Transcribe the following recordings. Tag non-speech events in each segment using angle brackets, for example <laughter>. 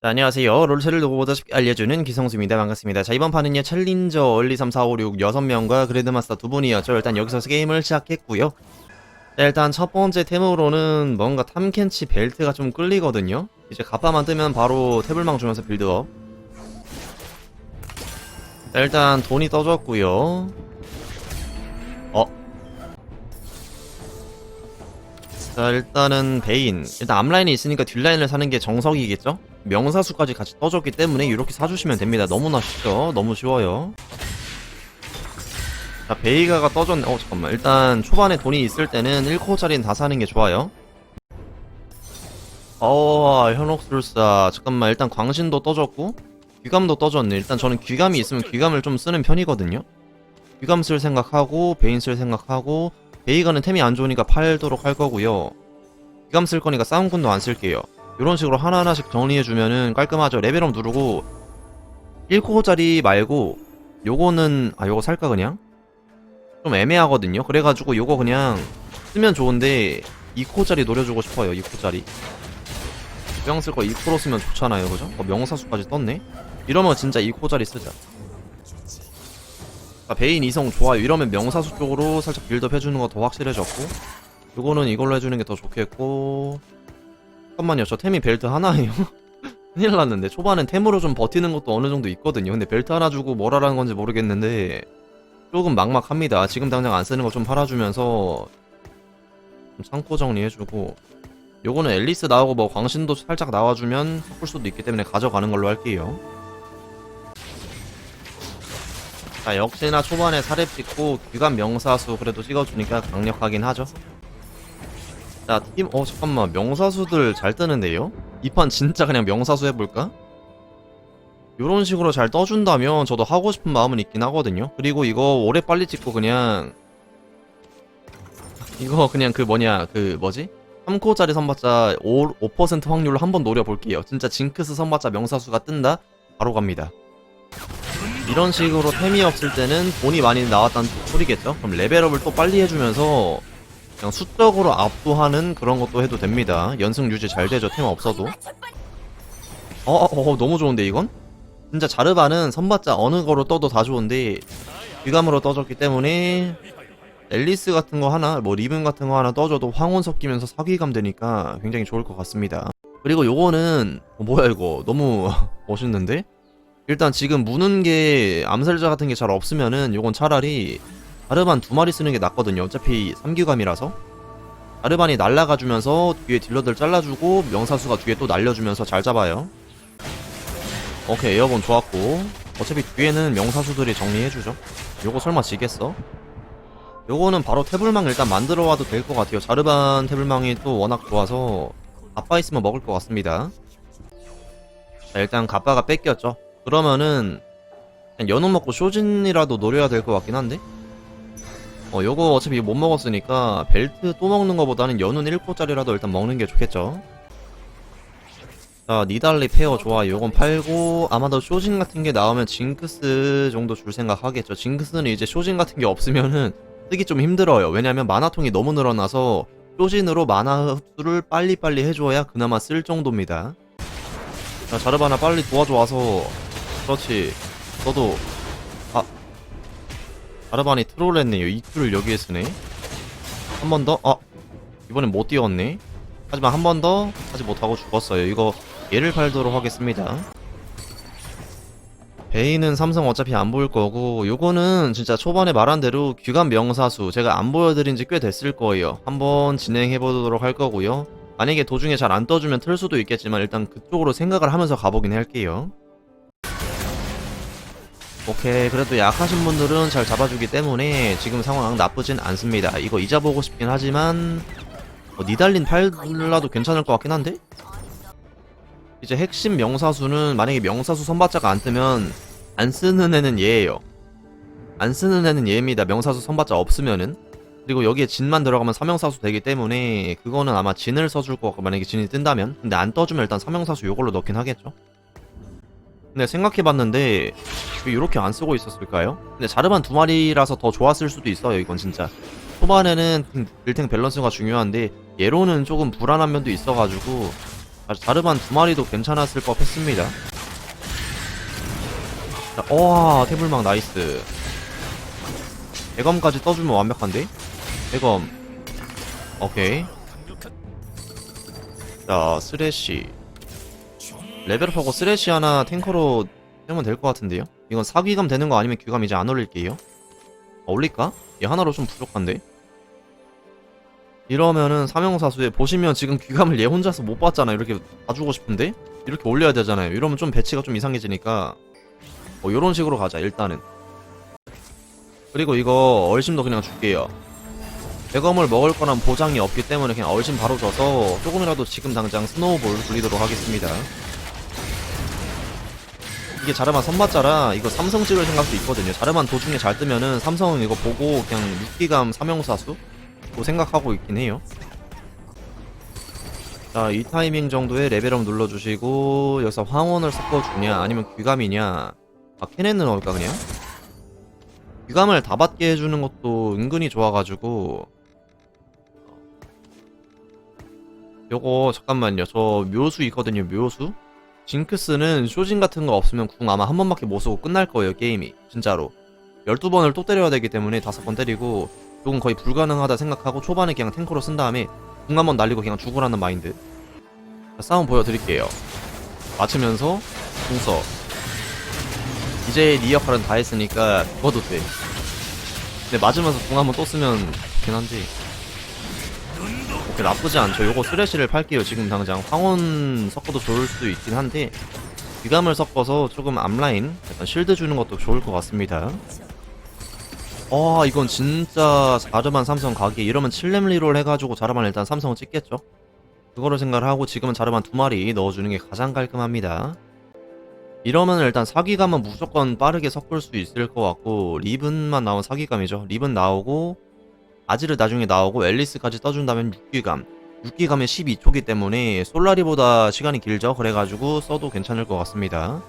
자, 안녕하세요. 롤체를 보다시피 알려주는 기성수입니다. 반갑습니다. 자, 이번 판은요, 챌린저, 얼리 3, 4, 5, 6, 6명과 그래드마스터 두 분이었죠. 일단 여기서 게임을 시작했고요. 자, 일단 첫 번째 템으로는 뭔가 탐켄치 벨트가 좀 끌리거든요. 이제 갑바만 뜨면 바로 태블망 주면서 빌드업. 자, 일단 돈이 떠졌고요. 어? 자, 일단은 베인. 일단 앞라인이 있으니까 뒷라인을 사는 게 정석이겠죠? 명사수까지 같이 떠줬기 때문에 이렇게 사주시면 됩니다. 너무나 쉽죠? 너무 쉬워요. 자, 베이가가 떠졌네. 어, 잠깐만. 일단 초반에 돈이 있을 때는 1코어짜리는 다 사는 게 좋아요. 어, 현옥술사. 잠깐만. 일단 광신도 떠졌고, 귀감도 떠졌네. 일단 저는 귀감이 있으면 귀감을 좀 쓰는 편이거든요. 귀감 쓸 생각하고, 베인 쓸 생각하고, 베이가는 템이 안 좋으니까 팔도록 할 거고요. 귀감 쓸 거니까 싸움꾼도 안 쓸게요. 이런 식으로 하나하나씩 정리해주면은 깔끔하죠. 레벨업 누르고 1코어짜리 말고 요거는 아 요거 살까 그냥? 좀 애매하거든요. 그래가지고 요거 그냥 쓰면 좋은데 2코어짜리 노려주고 싶어요. 2코어짜리 병쓸거 2코로 쓰면 좋잖아요. 그죠? 어, 명사수까지 떴네? 이러면 진짜 2코어짜리 쓰자. 아, 베인 이성 좋아요. 이러면 명사수 쪽으로 살짝 빌드업 해주는 거 더 확실해졌고 요거는 이걸로 해주는 게 더 좋겠고 잠깐만요. 저 템이 벨트 하나예요? <laughs> 큰일 났는데. 초반엔 템으로 좀 버티는 것도 어느 정도 있거든요. 근데 벨트 하나 주고 뭘 하라는 건지 모르겠는데 조금 막막합니다. 지금 당장 안 쓰는 거 좀 팔아주면서 좀 창고 정리해주고. 요거는 앨리스 나오고 뭐 광신도 살짝 나와주면 섞을 수도 있기 때문에 가져가는 걸로 할게요. 자 역시나 초반에 사렙 찍고 귀감 명사수 그래도 찍어주니까 강력하긴 하죠 자, 팀, 어, 잠깐만. 명사수들 잘 뜨는데요? 이 판 진짜 그냥 명사수 해볼까? 요런 식으로 잘 떠준다면 저도 하고 싶은 마음은 있긴 하거든요. 그리고 이거 오래 빨리 찍고 그냥, 이거 그냥 그 뭐냐, 그 뭐지? 3코어짜리 선봤자 5, 5% 확률로 한번 노려볼게요. 진짜 징크스 선봤자 명사수가 뜬다? 바로 갑니다. 이런 식으로 템이 없을 때는 돈이 많이 나왔다는 소리겠죠? 그럼 레벨업을 또 빨리 해주면서 그냥 수적으로 압도하는 그런 것도 해도 됩니다. 연승 유지 잘 되죠, 템 없어도. 어, 어, 어, 너무 좋은데, 이건? 진짜 자르바는 선봤자 어느 거로 떠도 다 좋은데, 귀감으로 떠졌기 때문에, 앨리스 같은 거 하나, 뭐 리븐 같은 거 하나 떠줘도 황혼 섞이면서 사기감 되니까 굉장히 좋을 것 같습니다. 그리고 요거는, 어, 뭐야, 이거. 너무 <laughs> 멋있는데? 일단 지금 무는 게 암살자 같은 게 잘 없으면은 요건 차라리 아르반 두 마리 쓰는 게 낫거든요. 어차피 3기감이라서. 아르반이 날라가주면서 뒤에 딜러들 잘라주고 명사수가 뒤에 또 날려주면서 잘 잡아요. 오케이 에어본 좋았고 어차피 뒤에는 명사수들이 정리해주죠. 요거 설마 지겠어? 요거는 바로 태블망 일단 만들어 와도 될 것 같아요. 자르반 태블망이 또 워낙 좋아서 아빠 있으면 먹을 것 같습니다. 자, 일단 가빠가 뺏겼죠. 그러면은 연운 먹고 쇼진이라도 노려야 될 것 같긴 한데 어, 요거 어차피 못 먹었으니까 벨트 또 먹는 거보다는 연운 1코짜리라도 일단 먹는 게 좋겠죠. 자, 니달리 페어 좋아. 요건 팔고 아마도 쇼진 같은 게 나오면 징크스 정도 줄 생각 하겠죠. 징크스는 이제 쇼진 같은 게 없으면은 쓰기 좀 힘들어요. 왜냐면 만화통이 너무 늘어나서 쇼진으로 만화 흡수를 빨리빨리 해줘야 그나마 쓸 정도입니다. 자, 자르바나 빨리 도와줘 와서 그렇지. 너도 아르바니 트롤 했네요. 이큐를 여기에 쓰네. 한 번 더. 아. 이번엔 못 뛰었네. 하지만 한 번 더 하지 못하고 죽었어요. 이거 얘를 팔도록 하겠습니다. 베이는 삼성 어차피 안 보일 거고 요거는 진짜 초반에 말한 대로 귀감 명사수 제가 안 보여드린 지 꽤 됐을 거예요. 한번 진행해 보도록 할 거고요. 만약에 도중에 잘 안 떠주면 틀 수도 있겠지만 일단 그쪽으로 생각을 하면서 가보긴 할게요. 오케이 그래도 약하신 분들은 잘 잡아주기 때문에 지금 상황 나쁘진 않습니다. 이거 잊어보고 싶긴 하지만 어, 니달린 팔라도 괜찮을 것 같긴 한데? 이제 핵심 명사수는 만약에 명사수 선발자가 안 뜨면 안 쓰는 애는 얘예요. 안 쓰는 애는 얘입니다. 명사수 선발자 없으면은. 그리고 여기에 진만 들어가면 사명사수 되기 때문에 그거는 아마 진을 써줄 것 같고 만약에 진이 뜬다면. 근데 안 떠주면 일단 사명사수 요걸로 넣긴 하겠죠 근데 생각해봤는데 왜 이렇게 안 쓰고 있었을까요? 근데 자르반 두 마리라서 더 좋았을 수도 있어요 이건 진짜 초반에는 딜탱 밸런스가 중요한데 얘로는 조금 불안한 면도 있어가지고 자, 자르반 두 마리도 괜찮았을 법 했습니다. 자, 와, 태블망 나이스. 대검까지 떠주면 완벽한데? 대검. 오케이. 자, 쓰레쉬. 레벨업하고 쓰레쉬 하나 탱커로 쓰면 될 것 같은데요? 이건 사기감 되는 거 아니면 귀감 이제 안 올릴게요. 어, 올릴까? 얘 하나로 좀 부족한데? 이러면은 삼형사수에 보시면 지금 귀감을 얘 혼자서 못 봤잖아 이렇게 봐주고 싶은데 이렇게 올려야 되잖아요 이러면 좀 배치가 좀 이상해지니까 뭐 요런 식으로 가자 일단은 그리고 이거 얼심도 그냥 줄게요 대검을 먹을 거란 보장이 없기 때문에 그냥 얼심 바로 줘서 조금이라도 지금 당장 스노우볼 굴리도록 하겠습니다 이게 자르만 선맞자라 이거 삼성 찍을 생각도 있거든요. 자르만 도중에 잘 뜨면은 삼성은 이거 보고 그냥 육기감 삼형사수? 또 생각하고 있긴 해요. 자, 이 타이밍 정도에 레벨업 눌러주시고 여기서 황혼을 섞어주냐 아니면 귀감이냐. 아 케넨을 넣을까 그냥? 귀감을 다 받게 해주는 것도 은근히 좋아가지고. 요거 잠깐만요. 저 묘수 있거든요 묘수 징크스는 쇼진 같은 거 없으면 궁 아마 한 번밖에 못 쓰고 끝날 거예요 게임이. 진짜로. 12번을 또 때려야 되기 때문에 다섯 번 때리고 이건 거의 불가능하다 생각하고 초반에 그냥 탱커로 쓴 다음에 궁 한 번 날리고 그냥 죽으라는 마인드. 자, 싸움 보여드릴게요. 맞추면서 궁서 이제 네 역할은 다 했으니까 죽어도 돼. 근데 맞으면서 궁 한 번 또 쓰면 좋긴 한데 나쁘지 않죠. 요거 쓰레쉬를 팔게요. 지금 당장 황혼 섞어도 좋을 수도 있긴 한데 귀감을 섞어서 조금 앞라인 약간 실드 주는 것도 좋을 것 같습니다. 아 이건 진짜 자르만 삼성 가기 이러면 7렘 리롤 해가지고 자르만 일단 삼성을 찍겠죠? 그거를 생각을 하고 지금은 자르만 두 마리 넣어주는 게 가장 깔끔합니다. 이러면 일단 사기감은 무조건 빠르게 섞을 수 있을 것 같고 리븐만 나온 사기감이죠. 리븐 나오고 아지르 나중에 나오고 앨리스까지 떠준다면 6기감. 6기감에 12초기 때문에 솔라리보다 시간이 길죠. 그래가지고 써도 괜찮을 것 같습니다.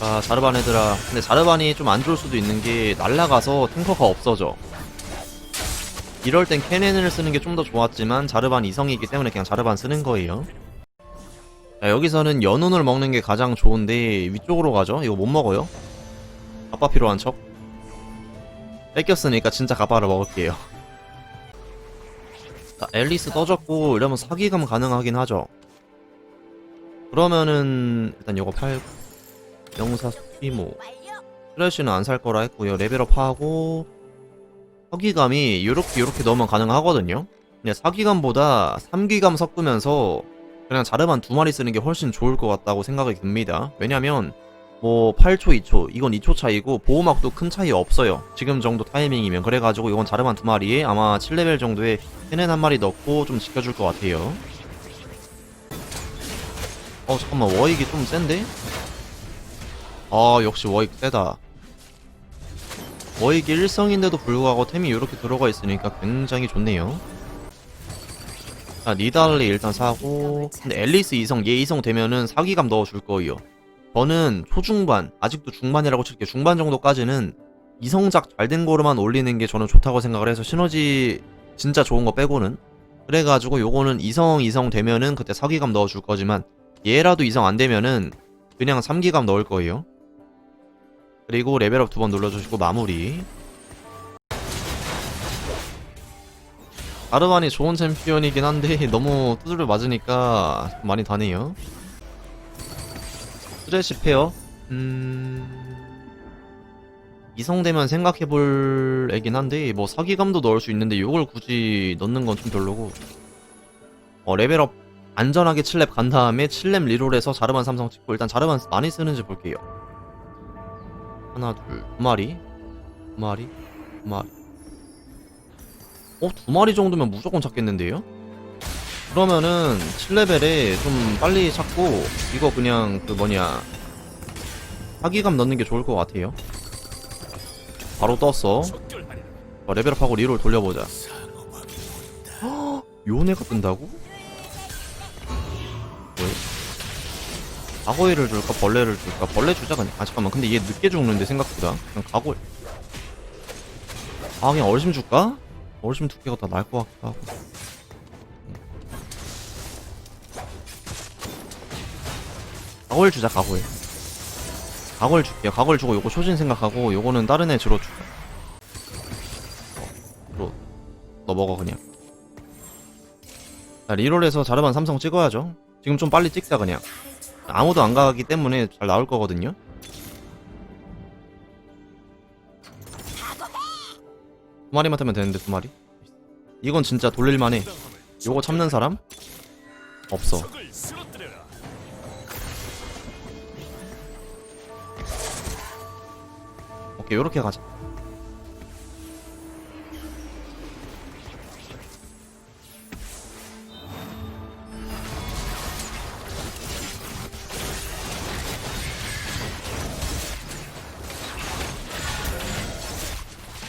자 자르반 애들아. 근데 자르반이 좀 안 좋을 수도 있는 게 날라가서 탱커가 없어져. 이럴 땐 케넨을 쓰는 게 좀 더 좋았지만 자르반 이성이기 때문에 그냥 자르반 쓰는 거예요. 자 여기서는 연운을 먹는 게 가장 좋은데 위쪽으로 가죠. 이거 못 먹어요. 아빠 필요한 척 뺏겼으니까 진짜 가빠를 먹을게요. 자 앨리스 떠졌고 이러면 사기감 가능하긴 하죠. 그러면은 일단 요거 팔고 영사 수티모. 스레쉬는 안 살 거라 했고요. 레벨업 하고 사기감이 요렇게 요렇게 넣으면 가능하거든요. 근데 사기감보다 3기감 섞으면서 그냥 자르만 두 마리 쓰는 게 훨씬 좋을 것 같다고 생각이 듭니다. 왜냐면 뭐 8초 2초 이건 2초 차이고 보호막도 큰 차이 없어요. 지금 정도 타이밍이면. 그래가지고 이건 자르만 두 마리에 아마 7레벨 정도에 케넨 한 마리 넣고 좀 지켜줄 것 같아요. 어 잠깐만. 워익이 좀 센데? 아 역시 워익 세다. 워익이 일성인데도 불구하고 템이 이렇게 들어가 있으니까 굉장히 좋네요. 자 니달리 일단 사고. 근데 앨리스 이성 얘 이성 되면은 사기감 넣어줄 거예요 저는 초중반 아직도 중반이라고 칠게요. 중반 정도까지는 이성작 잘 된 거로만 올리는 게 저는 좋다고 생각을 해서 시너지 진짜 좋은 거 빼고는. 그래가지고 요거는 이성 이성 되면은 그때 사기감 넣어줄 거지만 얘라도 이성 안 되면은 그냥 3기감 넣을 거예요. 그리고 레벨업 두 번 눌러주시고 마무리. 아르반이 좋은 챔피언이긴 한데 <laughs> 너무 두드려 맞으니까 좀 많이 다네요 스트레시 페어? 음... 이성되면 생각해볼 애긴 한데 뭐 사기감도 넣을 수 있는데 이걸 굳이 넣는 건 좀 별로고. 어 레벨업 안전하게 7렙 간 다음에 7렙 리롤해서 자르반 삼성 찍고 일단 자르반 많이 쓰는지 볼게요. 하나 둘 두 마리? 두 마리? 두 마리. 어? 두 마리 정도면 무조건 찾겠는데요? 그러면은 7레벨에 좀 빨리 찾고 이거 그냥 그 뭐냐 사기감 넣는 게 좋을 것 같아요. 바로 떴어. 어, 레벨업하고 리롤 돌려보자. 헉, <gasps> 요네가 뜬다고? 뭐야? 가고이를 줄까 벌레를 줄까? 벌레 주자 그냥. 아 잠깐만. 근데 얘 늦게 죽는데 생각보다. 그냥 가고 아 그냥 얼심 줄까? 얼심 두 개가 더 나을 것 같기도 하고 각오를 주자 각오를 각오를 줄게요. 각오를 주고 요거 초진 생각하고 요거는 다른 애 주로 주자 어, 주로 너 먹어 그냥. 자 리롤에서 자르반 삼성 찍어야죠. 지금 좀 빨리 찍자 그냥. 아무도 안 가기 때문에 잘 나올 거거든요. 두 마리만 타면 되는데 두 마리? 이건 진짜 돌릴만해. 요거 참는 사람? 없어 오케이 요렇게 가자.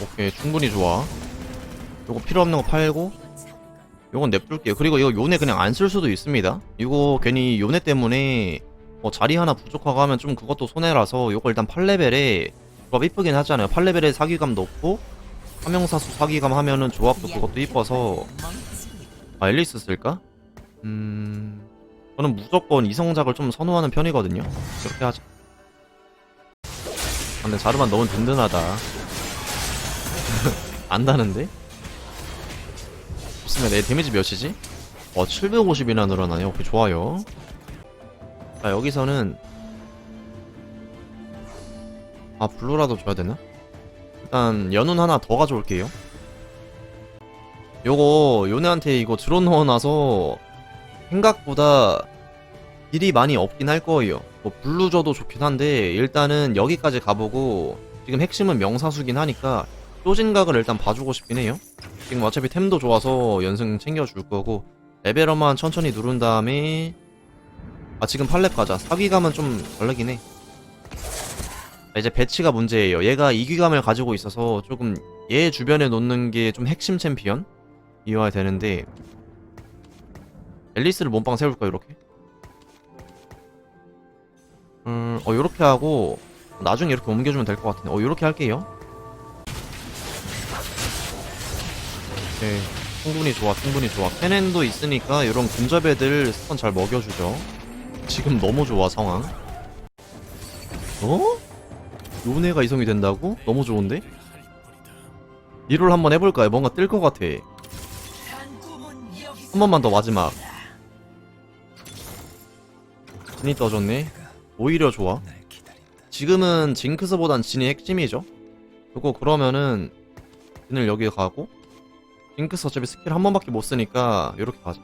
오케이 충분히 좋아. 요거 필요 없는 거 팔고 요건 냅둘게요. 그리고 이거 요네 그냥 안 쓸 수도 있습니다. 이거 괜히 요네 때문에 뭐 자리 하나 부족하고 하면 좀 그것도 손해라서 요거 일단 8레벨에 조합 이쁘긴 하잖아요. 8레벨에 사기감 높고 화명사수 사기감 하면은 조합도 그것도 이뻐서. 아 앨리스 쓸까? 음... 저는 무조건 이성작을 좀 선호하는 편이거든요. 그렇게 하자. 아, 근데 자르만 너무 든든하다. <laughs> 안다는데? 없으면 내 데미지 몇이지? 어 750이나 늘어나네. 오케이 좋아요. 자 여기서는 아 블루라도 줘야 되나? 일단 연운 하나 더 가져올게요. 요거 요네한테 이거 드론 넣어놔서 생각보다 딜이 많이 없긴 할 거예요. 뭐 블루 줘도 좋긴 한데 일단은 여기까지 가보고 지금 핵심은 명사수긴 하니까 쪼진각을 일단 봐주고 싶긴 해요. 지금 어차피 템도 좋아서 연승 챙겨줄 거고 레벨업만 천천히 누른 다음에 아 지금 팔렙 가자. 사기감은 좀 다르긴 해. 자, 이제 배치가 문제예요 얘가 이기감을 가지고 있어서 조금 얘 주변에 놓는 게 좀 핵심 챔피언 이어야 되는데 앨리스를 몸빵 세울까 이렇게 음어 요렇게 하고 나중에 이렇게 옮겨주면 될 것 같은데 어 요렇게 할게요 네, 충분히 좋아, 충분히 좋아. 캐넨도 있으니까 이런 근접 애들 스턴 잘 먹여주죠. 지금 너무 좋아, 상황. 어? 요네가 이성이 된다고? 너무 좋은데? 리롤 한번 해볼까요? 뭔가 뜰 것 같아. 한 번만 더 마지막. 진이 떠줬네. 오히려 좋아. 지금은 징크스보단 진이 핵심이죠. 그거 그러면은 진을 여기 가고 징크스 어차피 스킬 한 번밖에 못 쓰니까 이렇게 가자.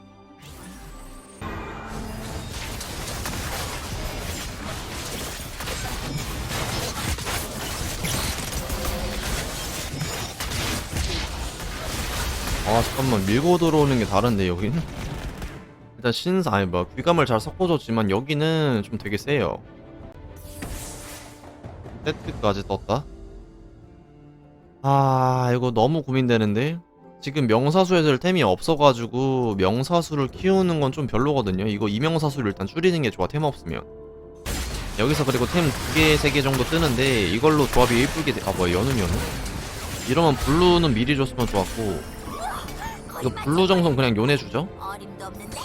아 잠깐만 밀고 들어오는 게 다른데 여긴? 일단 신사 아니 뭐 귀감을 잘 섞어줬지만 여기는 좀 되게 세요. 세트까지 떴다. 아 이거 너무 고민되는데 지금 명사수 애들 템이 없어가지고 명사수를 키우는 건 좀 별로거든요. 이거 이명사수를 일단 줄이는 게 좋아. 템 없으면. 여기서 그리고 템두 개, 세개 정도 뜨는데 이걸로 조합이 예쁘게 돼. 아 뭐야 연운 연운? 이러면 블루는 미리 줬으면 좋았고 이거 블루 정성 그냥 없는데?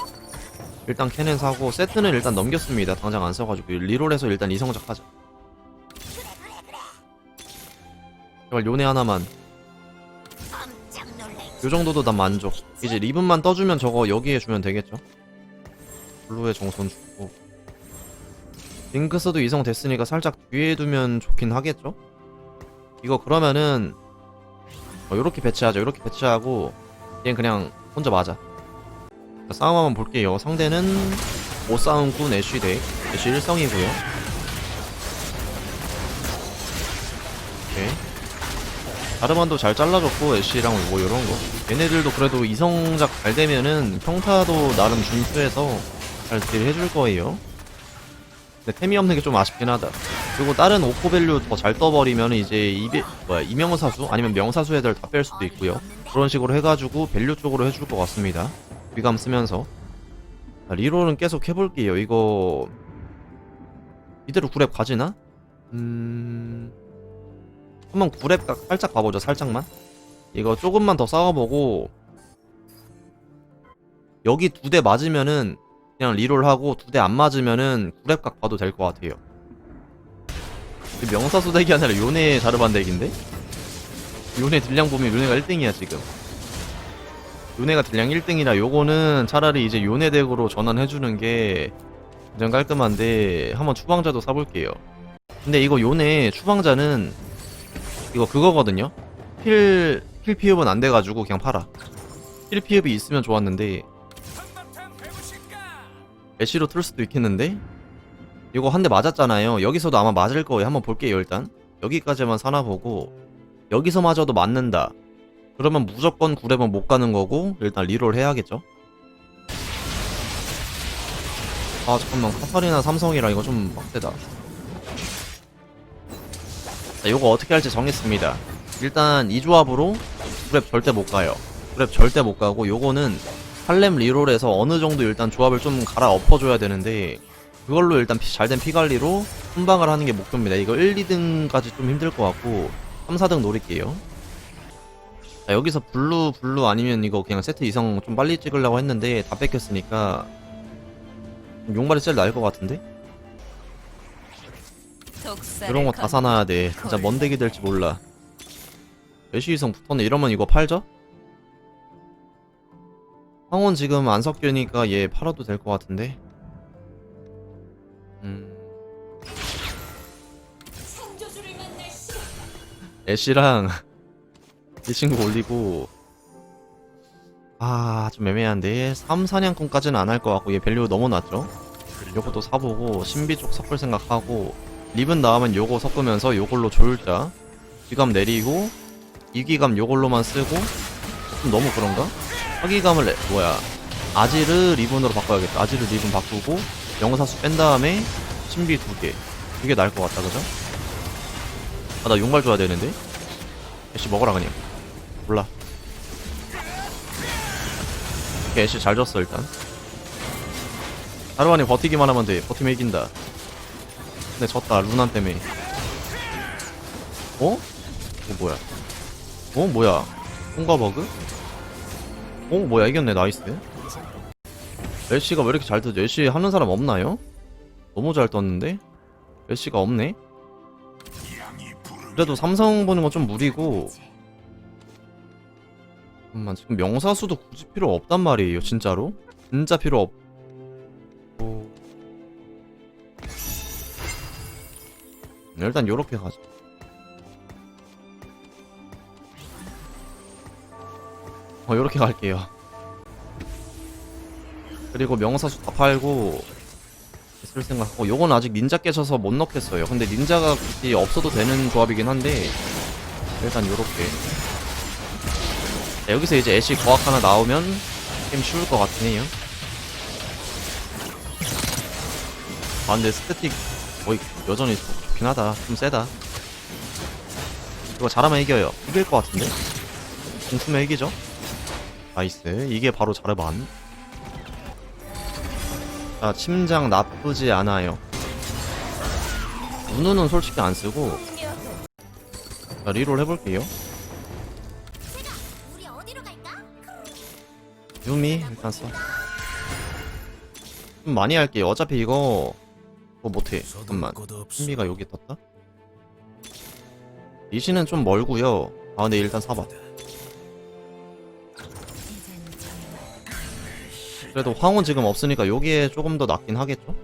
일단 캐넨 사고 세트는 일단 넘겼습니다. 당장 안 써가지고 리롤해서 일단 이성작 하자. 제발 요네 하나만. 깜짝 놀랄 요 정도도 난 만족. 이제 리븐만 떠주면 저거 여기에 주면 되겠죠? 블루에 정선 주고. 링크스도 이성 됐으니까 살짝 뒤에 두면 좋긴 하겠죠? 이거 그러면은 어, 요렇게 배치하자. 요렇게 배치하고 얘는 그냥 혼자 맞아. 자, 싸움 한번 볼게요. 상대는 못 싸움꾼 애쉬 덱. 애쉬 1성이고요. 오케이. 아르만도 잘 잘라줬고 애쉬랑 뭐 이런 거 얘네들도 그래도 이성작 잘 되면은 평타도 나름 준수해서 잘 딜 해줄 거예요 근데 템이 없는 게 좀 아쉽긴 하다 그리고 다른 오코밸류 더 잘 떠버리면 이제 이베 뭐야 이명사수 아니면 명사수 애들 다 뺄 수도 있고요 그런 식으로 해가지고 밸류 쪽으로 해줄 것 같습니다 귀감 쓰면서 자, 리롤은 계속 해볼게요 이거 이대로 구랩 가지나? 음... 한번 구랩 각 살짝 봐보죠 살짝만 이거 조금만 더 싸워보고 여기 두 대 맞으면은 그냥 리롤하고 두 대 안 맞으면은 구랩각 봐도 될 것 같아요. 명사수 덱이 아니라 요네 자르반 덱인데? 요네 딜량 보면 요네가 1등이야 지금. 요네가 딜량 1등이라 요거는 차라리 이제 요네 덱으로 전환해주는 게 가장 깔끔한데 한번 추방자도 사볼게요. 근데 이거 요네 추방자는 이거 그거거든요. 필, 필 피업은 안 돼가지고 그냥 팔아. 필 피업이 있으면 좋았는데 애쉬로 틀 수도 있겠는데? 이거 한 대 맞았잖아요. 여기서도 아마 맞을 거예요. 한번 볼게요, 일단. 여기까지만 사나 보고 여기서 맞아도 맞는다. 그러면 무조건 9렙은 못 가는 거고 일단 리롤 해야겠죠. 아 잠깐만 카타리나 삼성이랑 이거 좀 빡세다. 자, 요거 어떻게 할지 정했습니다. 일단 이 조합으로 9렙 절대 못 가요. 9렙 절대 못 가고 요거는 할렘 리롤에서 어느 정도 일단 조합을 좀 갈아 엎어줘야 되는데 그걸로 일단 잘된 피관리로 순방을 하는 게 목표입니다. 이거 1, 2등까지 좀 힘들 것 같고 3, 4등 노릴게요. 자, 여기서 블루, 블루 아니면 이거 그냥 세트 이성 좀 빨리 찍으려고 했는데 다 뺏겼으니까 용발이 제일 나을 것 같은데? 이런 거 다 사놔야 돼. 진짜 뭔 덱이 될지 몰라. 메시 이성 붙었네. 이러면 이거 팔죠? 황혼 지금 안 섞여니까 얘 팔아도 될 것 같은데? 음. 애쉬랑 <laughs> 이 친구 올리고 아 좀 애매한데 3, 4냥꾼까지는 안 할 것 같고 얘 밸류 너무 낮죠? 요것도 사보고 신비 쪽 섞을 생각하고 립은 나오면 요거 섞으면서 요걸로 조율자 기감 내리고 이기감 요걸로만 쓰고 좀 너무 그런가? 화기감을 내, 뭐야 아지르 리븐으로 바꿔야겠다 아지르 리븐 바꾸고 영사수 뺀 다음에 신비 두개 그게 나을 것 같다 그죠? 아 나 용발 줘야 되는데? 애쉬 먹어라 그냥. 몰라. 애쉬 잘 줬어 일단. 하루만에 버티기만 하면 돼. 버티면 이긴다. 근데 졌다 루난 때문에. 어? 이거 뭐야? 어 뭐야? 통과 버그? 어 뭐야? 이겼네. 나이스. 애쉬가 왜 이렇게 잘 뜨죠 애쉬 하는 사람 없나요? 너무 잘 떴는데? 애쉬가 없네 그래도 삼성 보는 건 좀 무리고. 잠깐만 지금 명사수도 굳이 필요 없단 말이에요 진짜로? 진짜 필요 없고 일단 요렇게 가자. 어 요렇게 갈게요. 그리고 명사수 다 팔고 쓸 생각하고 요건 아직 닌자 깨져서 못 넣겠어요. 근데 닌자가 굳이 없어도 되는 조합이긴 한데 일단 요렇게. 자, 여기서 이제 애쉬 거학 하나 나오면 게임 쉬울 것 같긴 해요. 아 근데 스태틱 거의 여전히 좋- 좋긴 하다. 좀 세다. 이거 잘하면 이겨요. 이길 것 같은데? 공수면 이기죠? 나이스. 이게 바로 자르반 자 침장 나쁘지 않아요 우누는 솔직히 안 쓰고 자 리롤 해볼게요? 유미 일단 써. 좀 많이 할게요. 어차피 이거 뭐 못해. 잠깐만. 신비가 여기 떴다. 이시는 좀 멀고요. 아 근데 일단 사봐. 그래도 황혼 지금 없으니까 여기에 조금 더 낫긴 하겠죠?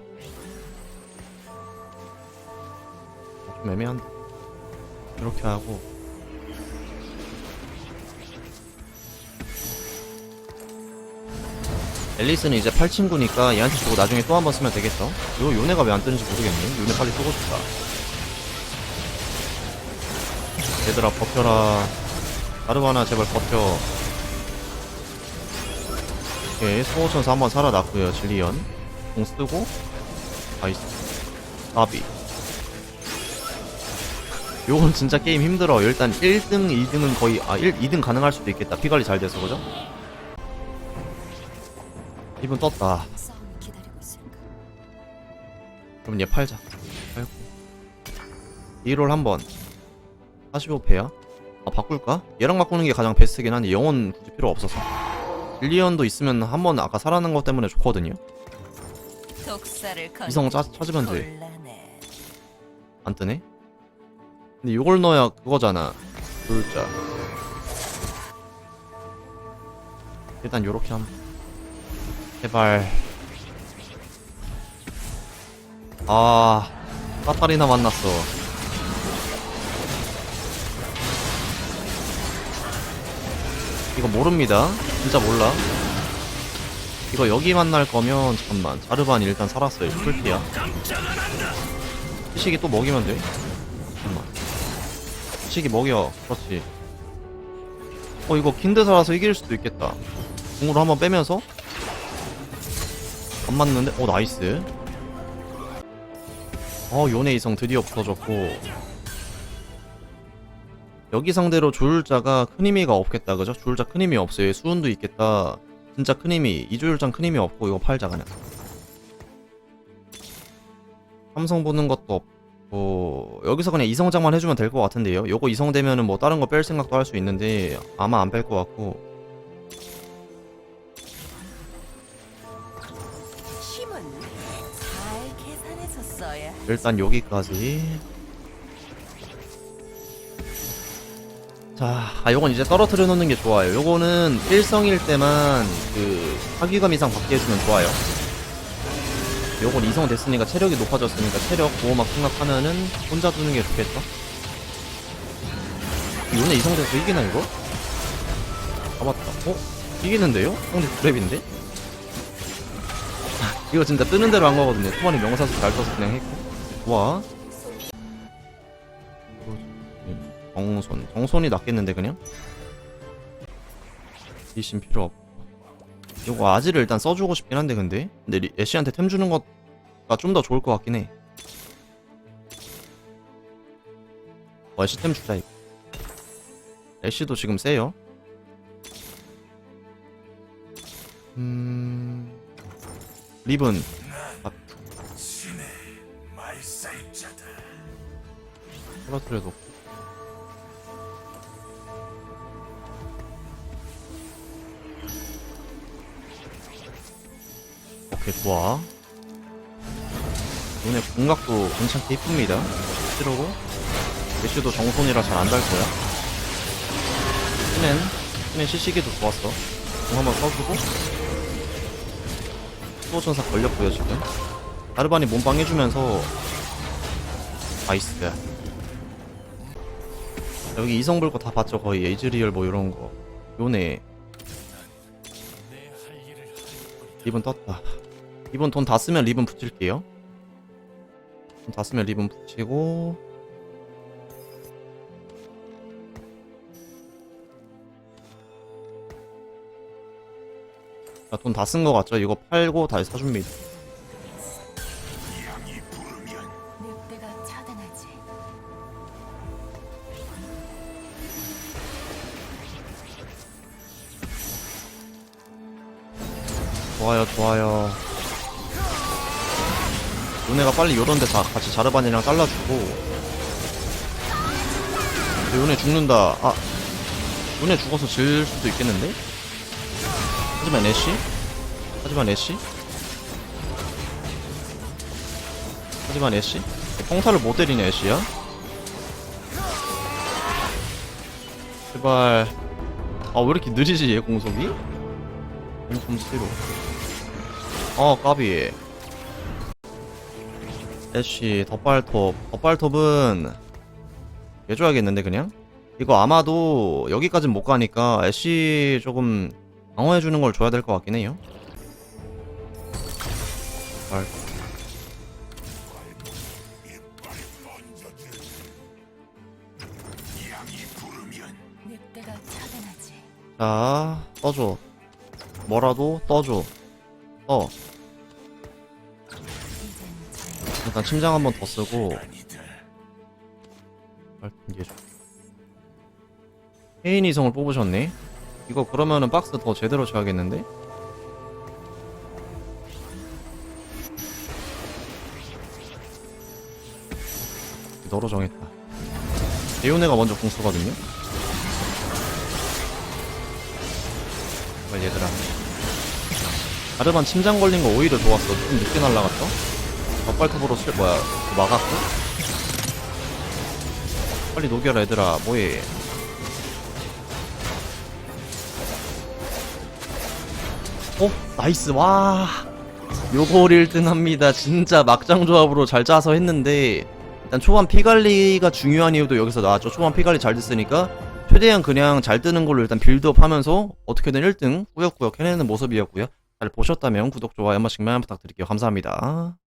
좀 애매한데. 이렇게 하고 앨리스는 이제 팔친구니까 얘한테 주고 나중에 또 한 번 쓰면 되겠죠? 요 요네가 왜 안 뜨는지 모르겠네. 요네 빨리 쓰고 싶다. 얘들아 버텨라. 아르바나 제발 버텨. 오케이 소호천사 한번 살아났고요. 질리언. 공 쓰고 아이스. 나비. 요건 진짜 게임 힘들어. 일단 1등, 2등은 거의 아 1, 2등 가능할 수도 있겠다. 피 관리 잘 돼서 그죠? 이분 떴다. 그럼 얘 팔자. 팔고. 2롤 한번. 45패야? 아, 바꿀까? 얘랑 바꾸는 게 가장 베스트긴 한데 영혼 굳이 필요 없어서. 일리언도 있으면 한 번 아까 살아난 것 때문에 좋거든요. 이성 짜, 찾으면 돼. 안 뜨네? 근데 이걸 넣어야 그거잖아. 조율자. 일단 요렇게 함. 제발. 아, 까타리나 만났어. 이거 모릅니다. 진짜 몰라. 이거 여기 만날 거면 잠깐만. 자르반이 일단 살았어요. 풀피야. 시식이 또 먹이면 돼. 잠깐만. 시식이 먹여. 그렇지. 어 이거 킨드 살아서 이길 수도 있겠다. 공으로 한번 빼면서 안 맞는데? 어 나이스. 어 요네 이성 드디어 붙어졌고 여기 상대로 조율자가 큰 의미가 없겠다 그죠? 조율자 큰 힘이 없어요. 수은도 있겠다. 진짜 큰 힘이 이조율장 큰 힘이 없고 이거 팔자 그냥. 삼성 보는 것도 없고 여기서 그냥 이성장만 해주면 될 것 같은데요? 요거 이성되면은 뭐 다른 거 뺄 생각도 할 수 있는데 아마 안 뺄 것 같고. 일단 여기까지 자, 아, 요건 이제 떨어뜨려 놓는 게 좋아요. 요거는 일성일 때만 그 사기감 이상 받게 해주면 좋아요. 요건 이성 됐으니까 체력이 높아졌으니까 체력 보호막 생각하면은 혼자 두는 게 좋겠죠? 요네 이성 돼서 이기나 이거? 잡았다. 어? 이기는데요? 상대 그랩인데? <laughs> 이거 진짜 뜨는 대로 한 거거든요. 투마리 명사수 잘 써서 그냥 했고. 좋 정손. 정손이 낫겠는데, 그냥? 이신 필요 없고. 이거 아지를 일단 써주고 싶긴 한데, 근데? 근데 리- 애쉬한테 템 주는 것가 좀 더 좋을 것 같긴 해. 어, 애쉬 템 주자, 이거. 애쉬도 지금 세요. 음. 립은 떨어뜨려도 오케이 좋아 눈의 공각도 괜찮게 이쁩니다. 치르고 애쉬도 정손이라 잘 안 달 거야. 스넨 스넨 시시기도 좋았어. 공 한번 써주고. 수호천사 걸렸고요 지금. 다르반이 몸빵 해주면서 나이스. 여기 이성 불 거 다 봤죠? 거의 에이즈리얼 뭐 이런 거. 요네. 리본 떴다 리본 돈 다 쓰면 리본 붙일게요 돈 다 쓰면 리본 붙이고 돈다 쓴 거 같죠? 이거 팔고 다시 사줍니다. 좋아요 좋아요 요네가 빨리 요런데 다 같이 자르반이랑 잘라주고 요네 죽는다 아 요네 죽어서 질 수도 있겠는데? 하지만 애쉬? 하지만 애쉬? 하지만 애쉬? 평타를 못 때리네 애쉬야? 제발 아 왜 이렇게 느리지 얘 공속이? 공속 스로 어 까비 애쉬 덧발톱. 덧발톱은 해줘야겠는데 그냥? 이거 아마도 여기까진 못 가니까 애쉬 조금 방어해주는 걸 줘야 될 것 같긴 해요. 발. 자 떠줘. 뭐라도 떠줘. 떠 일단 침장 한 번 더 쓰고 발전기해줘 혜인 이성을 뽑으셨네 이거 그러면은 박스 더 제대로 쳐야겠는데? 너로 정했다 대윤애가 먼저 공 쓰거든요 빨리 얘들아 자르반 침장 걸린 거 오히려 좋았어. 좀 늦게 날라갔다. 덕발톱으로 쓸 뭐야 막았고. 빨리 녹여라 얘들아 뭐해. 어 나이스 와. 요걸 1등 합니다. 진짜 막장 조합으로 잘 짜서 했는데 일단 초반 피 관리가 중요한 이유도 여기서 나왔죠. 초반 피 관리 잘 됐으니까 최대한 그냥 잘 뜨는 걸로 일단 빌드업 하면서 어떻게든 1등 꾸역꾸역 해내는 모습이었고요. 잘 보셨다면 구독, 좋아요 한 번씩만 부탁드릴게요. 감사합니다.